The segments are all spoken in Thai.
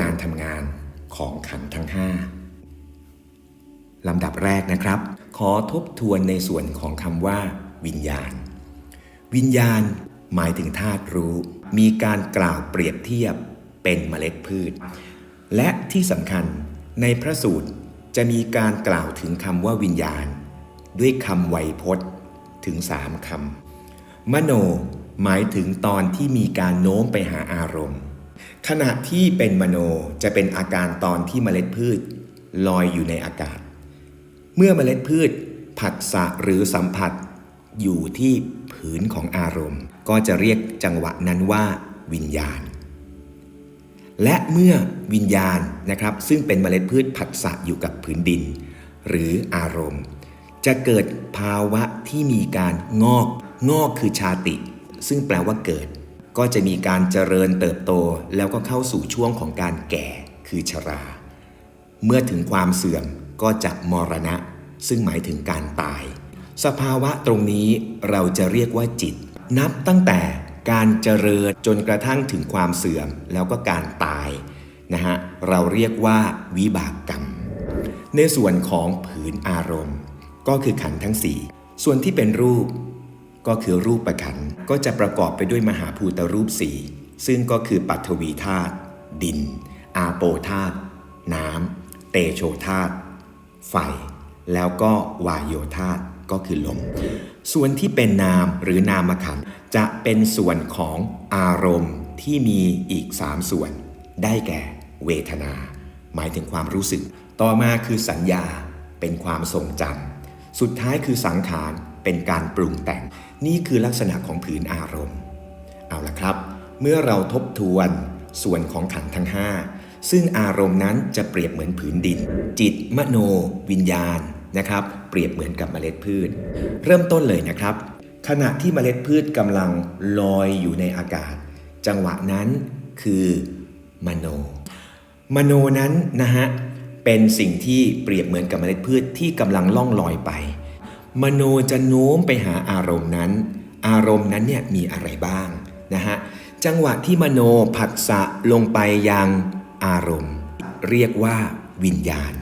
การทำงานของขันทั้ง 5ลำดับแรกนะครับ ขอทบทวนในส่วนของคำว่า วิญญาณ วิญญาณหมายถึงธาตุรู้ มีการกล่าวเปรียบเทียบเป็นเมล็ดพืช และที่สำคัญในพระสูตรจะมีการกล่าวถึงคำว่าวิญญาณ ด้วยคำไวยพจน์ถึงสามคำมโนหมายถึงตอนที่มีการโน้มไปหาอารมณ์ ขณะที่เป็นมโนจะเป็นอาการตอนที่เมล็ดพืชลอยอยู่ในอากาศ เมื่อเมล็ดพืชผัสสะหรือสัมผัส อยู่ที่ผืนของอารมณ์ ก็จะเรียกจังหวะนั้นว่าวิญญาณ และเมื่อวิญญาณนะครับซึ่งเป็นเมล็ดพืชผัสสะอยู่กับผืนดิน หรืออารมณ์ จะเกิดภาวะที่มีการงอก งอกคือชาติ ซึ่งแปลว่าเกิด ก็จะมีการเจริญเติบโตแล้วก็เข้าสู่ช่วงของการแก่คือชรา เมื่อถึงความเสื่อมก็จะมรณะ ซึ่งหมายถึงการตาย สภาวะตรงนี้เราจะเรียกว่าจิต นับตั้งแต่การเจริญจนกระทั่งถึงความเสื่อมแล้วก็การตายนะฮะเราเรียกว่าวิบากกรรม ในส่วนของผืนอารมณ์ ก็คือขันธ์ทั้ง 4 ส่วนที่เป็นรูป ก็คือรูปประขันก็จะประกอบไปด้วยมหาภูตรูปสี่ซึ่งก็คือปัทวีธาตุดิน อาโปธาตุน้ำเตโชธาตุไฟ แล้วก็วายโยธาตุก็คือลม ส่วนที่เป็นนามหรือนามขันจะเป็นส่วนของอารมณ์ที่มีอีก 3 ส่วน ได้แก่ เวทนา หมายถึงความรู้สึก ต่อมาคือสัญญาเป็นความทรงจำสุดท้ายคือสังขารเป็นการปรุงแต่ง นี่คือลักษณะของผืนอารมณ์ เอาละครับ เมื่อเราทบทวนส่วนของขันทั้ง 5 ซึ่งอารมณ์นั้นจะเปรียบเหมือนผืนดิน จิต มโน วิญญาณนะครับ เปรียบเหมือนกับเมล็ดพืช เริ่มต้นเลยนะครับ ขณะที่เมล็ดพืชกำลังลอยอยู่ในอากาศ จังหวะนั้นคือมโน มโนนั้นนะฮะเป็นสิ่งที่เปรียบเหมือนกับเมล็ดพืชที่กำลังล่องลอยไป มโนจะโน้มไปหาอารมณ์นั้น อารมณ์นั้นเนี่ยมีอะไรบ้างนะฮะจังหวะที่มโนผัสสะลงไปยังอารมณ์ เรียกว่าวิญญาณ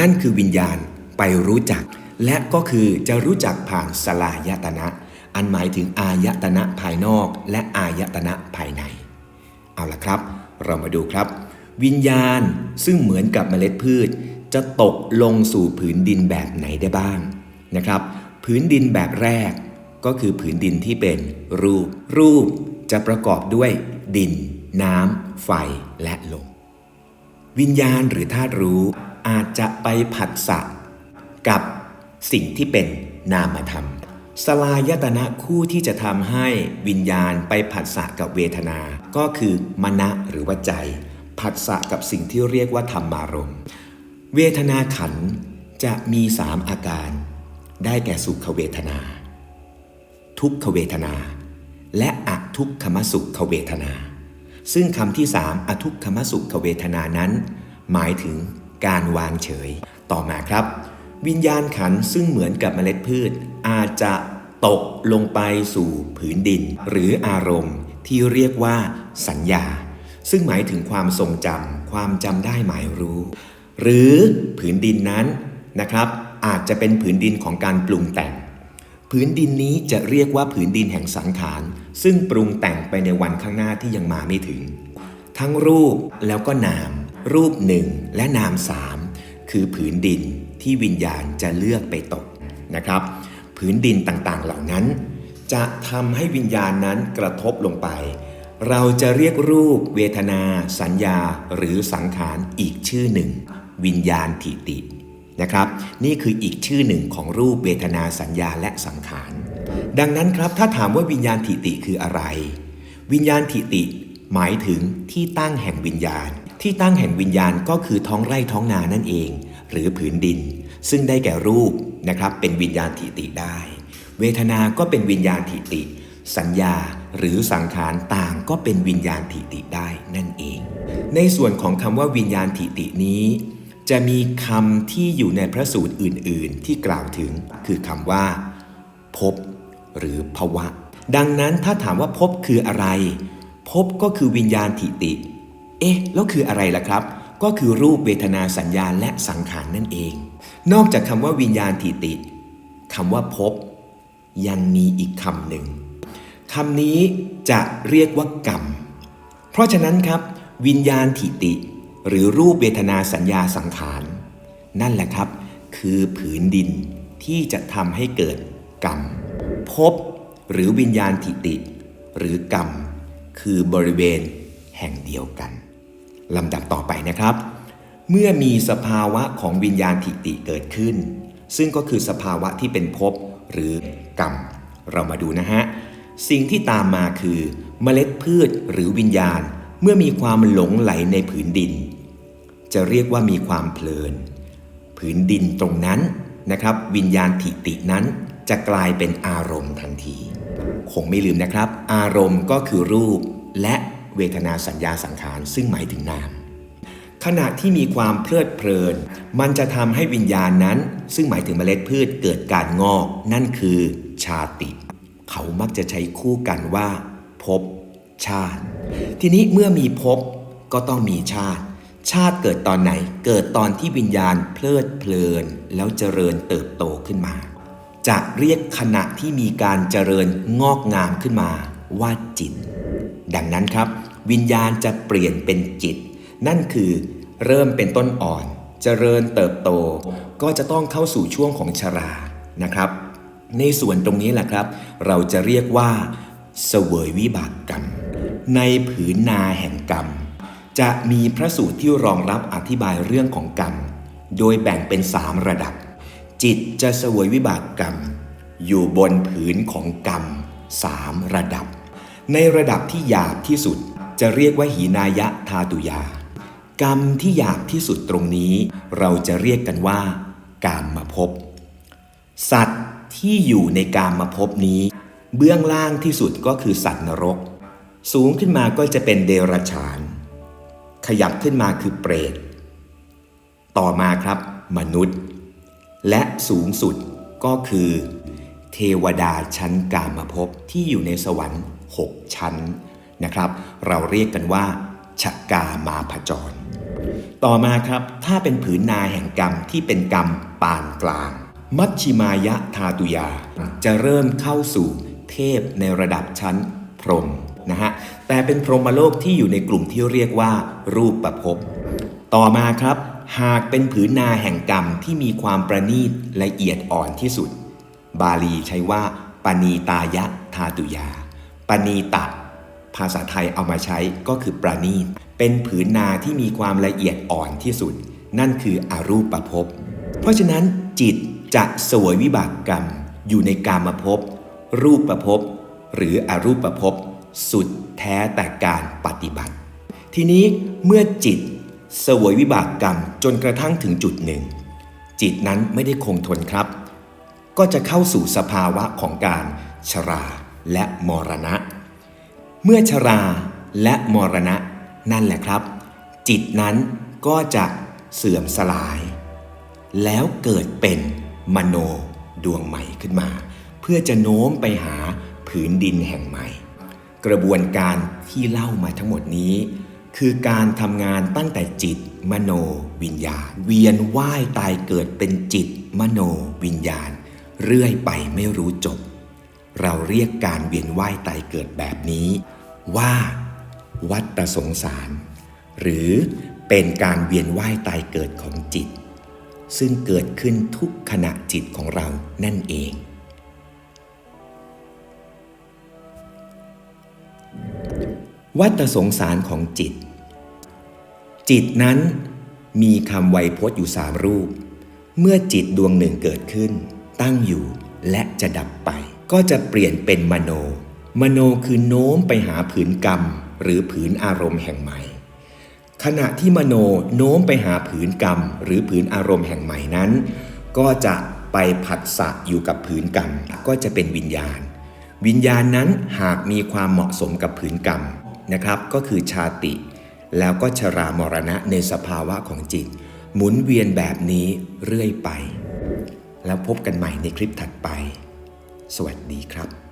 นั่นคือวิญญาณไปรู้จัก และก็คือจะรู้จักผ่านสลายตนะ อันหมายถึงอายตนะภายนอกและอายตนะภายใน เอาละครับ เรามาดูครับ วิญญาณซึ่งเหมือนกับเมล็ดพืช จะตกลงสู่ผืนดินแบบไหนได้บ้าง นะครับผืนดินแบบแรกก็คือผืนดินที่เป็นรูป รูปจะประกอบด้วยดิน น้ำ ไฟและลม วิญญาณหรือธาตุรู้อาจจะไปผัสสะกับสิ่งที่เป็นนามธรรม สลายตนะคู่ที่จะทำให้วิญญาณไปผัสสะกับเวทนา ก็คือมณะหรือว่าใจ ผัสสะกับสิ่งที่เรียกว่าธรรมารม เวทนาขันจะมีสามอาการ ได้แก่สุขเวทนา ทุกขเวทนา และอทุกขมสุขเวทนา ซึ่งคำที่สามอทุกขมสุขเวทนานั้น หมายถึงการวางเฉย ต่อมาครับ วิญญาณขันซึ่งเหมือนกับเมล็ดพืช อาจจะตกลงไปสู่ผืนดิน หรืออารมณ์ที่เรียกว่า สัญญา ซึ่งหมายถึงความทรงจำความจำได้หมายรู้ หรือผืนดินนั้นนะครับ อาจจะเป็นผืนดินของการปรุงแต่ง ผืนดินนี้จะเรียกว่าผืนดินแห่งสังขาร ซึ่งปรุงแต่งไปในวันข้างหน้าที่ยังมาไม่ถึง ทั้งรูปแล้วก็นาม รูปหนึ่งและนามสามคือผืนดินที่วิญญาณจะเลือกไปตกนะครับ ผืนดินต่างๆเหล่านั้น จะทำให้วิญญาณนั้นกระทบลงไป เราจะเรียกรูป เวทนา สัญญา หรือสังขารอีกชื่อหนึ่ง วิญญาณทิติ นะครับ นี่คืออีกชื่อหนึ่งของรูปเวทนาสัญญาและสังขาร ดังนั้นครับถ้าถามว่าวิญญาณทิติคืออะไร วิญญาณทิติ หมายถึงที่ตั้งแห่งวิญญาณ ที่ตั้งแห่งวิญญาณก็คือท้องไร่ท้องนานั่นเอง หรือผืนดิน ซึ่งได้แก่รูปนะครับเป็นวิญญาณทิติได้ เวทนา ก็เป็นวิญญาณทิติ สัญญาหรือสังขารต่างก็เป็นวิญญาณทิติได้นั่นเอง ในส่วนของคำว่าวิญญาณทิตินี้ จะมีคำที่อยู่ในพระสูตรอื่น ๆ ที่กล่าวถึงคือคำว่าภพหรือภวะ ดังนั้นถ้าถามว่าภพคืออะไรภพก็คือวิญญาณทิติ เอ๊ะ แล้วคืออะไรล่ะครับ ก็คือรูปเวทนาสัญญาและสังขารนั่นเอง นอกจากคำว่าวิญญาณทิติคำว่าภพยังมีอีกคำหนึ่งคำนี้จะเรียกว่ากรรม เพราะฉะนั้นครับ วิญญาณทิติ หรือรูปเวทนาสัญญาสังขาร นั่นแหละครับ คือผืนดินที่จะทำให้เกิดกรรมภพหรือวิญญาณทิติ หรือกรรม คือบริเวณแห่งเดียวกันลำดับต่อไปนะครับ เมื่อมีสภาวะของวิญญาณทิติเกิดขึ้น ซึ่งก็คือสภาวะที่เป็นภพหรือกรรม เรามาดูนะฮะ สิ่งที่ตามมาคือ เมล็ดพืชหรือวิญญาณ เมื่อมีความหลงไหลในผืนดิน จะเรียกว่ามีความเพลิน ผืนดินตรงนั้นนะครับ วิญญาณทิตินั้นจะกลายเป็นอารมณ์ทันที คงไม่ลืมนะครับ อารมณ์ก็คือรูปและเวทนาสัญญาสังขารซึ่งหมายถึงนาม ขณะที่มีความเพลิดเพลิน มันจะทำให้วิญญาณนั้น ซึ่งหมายถึงเมล็ดพืชเกิดการงอก นั่นคือชาติ เขามักจะใช้คู่กันว่าภพชาติ ทีนี้เมื่อมีภพก็ต้องมีชาติ ชาติเกิดตอนไหน เกิดตอนที่วิญญาณเพลิดเพลิน แล้วเจริญเติบโตขึ้นมา จะเรียกขณะที่มีการเจริญงอกงามขึ้นมาว่าจิต ดังนั้นครับ วิญญาณจะเปลี่ยนเป็นจิต นั่นคือเริ่มเป็นต้นอ่อนเจริญเติบโตก็จะต้องเข้าสู่ช่วงของชรานะครับ ในส่วนตรงนี้แหละครับ เราจะเรียกว่าเสวยวิบากกรรม ในผืนนาแห่งกรรม จะมีพระสูตรที่รองรับอธิบายเรื่องของกรรม โดยแบ่งเป็นสามระดับ จิตจะสวยวิบากกรรม อยู่บนผืนของกรรมสามระดับ ในระดับที่หยาบที่สุดจะเรียกว่าหีนายะทาตุยา กรรมที่หยาบที่สุดตรงนี้ เราจะเรียกกันว่า กามมาพบ สัตว์ที่อยู่ในกามมาพบนี้ เบื้องล่างที่สุดก็คือสัตว์นรก สูงขึ้นมาก็จะเป็นเดรัจฉาน ขยับขึ้นมาคือเปรต ต่อมาครับ มนุษย์ และสูงสุดก็คือ เทวดาชั้นกามภพที่อยู่ในสวรรค์ 6 ชั้นนะครับ เราเรียกกันว่าชกามาพจร ต่อมาครับ ถ้าเป็นผืนนาแห่งกรรมที่เป็นกรรมปานกลาง มัชชิมายะทาตุยา จะเริ่มเข้าสู่เทพในระดับชั้นพรหม นะฮะแต่เป็นพรหมโลกที่อยู่ในกลุ่มที่เรียกว่า รูปประพบต่อมาครับ หากเป็นผืนนาแห่งกรรมที่มีความประณีตละเอียดอ่อนที่สุด บาลีใช้ว่าปณีตายะทาตุยาปณีตะ ภาษาไทยเอามาใช้ก็คือประณีต เป็นผืนนาที่มีความละเอียดอ่อนที่สุด นั่นคืออรูปภพเพราะฉะนั้นจิตจะสวยวิบากกรรม อยู่ในกามภพรูปประภพหรืออรูปประภพ สุดแท้แต่การปฏิบัติ ทีนี้เมื่อจิตเสวยวิบากกรรมจนกระทั่งถึงจุดหนึ่ง จิตนั้นไม่ได้คงทนครับ ก็จะเข้าสู่สภาวะของการชราและมรณะ เมื่อชราและมรณะนั่นแหละครับ จิตนั้นก็จะเสื่อมสลาย แล้วเกิดเป็นมโนดวงใหม่ขึ้นมา เพื่อจะโน้มไปหาผืนดินแห่งใหม่ กระบวนการที่เล่ามาทั้งหมดนี้ คือการทำงานตั้งแต่จิต มโน วิญญาณ เวียนว่ายตายเกิดเป็นจิต มโน วิญญาณ เรื่อยไปไม่รู้จบ เราเรียกการเวียนว่ายตายเกิดแบบนี้ ว่า วัฏสงสาร หรือเป็นการเวียนว่ายตายเกิดของจิต ซึ่งเกิดขึ้นทุกขณะจิตของเรานั่นเอง วัฏสงสารของจิต จิตนั้นมีคำไวยพจน์อยู่สามรูป เมื่อจิตดวงหนึ่งเกิดขึ้น ตั้งอยู่และจะดับไป ก็จะเปลี่ยนเป็นมโน มโนคือโน้มไปหาผืนกรรม หรือผืนอารมณ์แห่งใหม่ ขณะที่มโนโน้มไปหาผืนกรรม หรือผืนอารมณ์แห่งใหม่นั้น ก็จะไปผัสสะอยู่กับผืนกรรม ก็จะเป็นวิญญาณ วิญญาณนั้นหากมีความเหมาะสมกับผืนกรรม นะครับ ก็คือชาติ แล้วก็ชรามรณะในสภาวะของจิต หมุนเวียนแบบนี้เรื่อยไป แล้วพบกันใหม่ในคลิปถัดไป สวัสดีครับ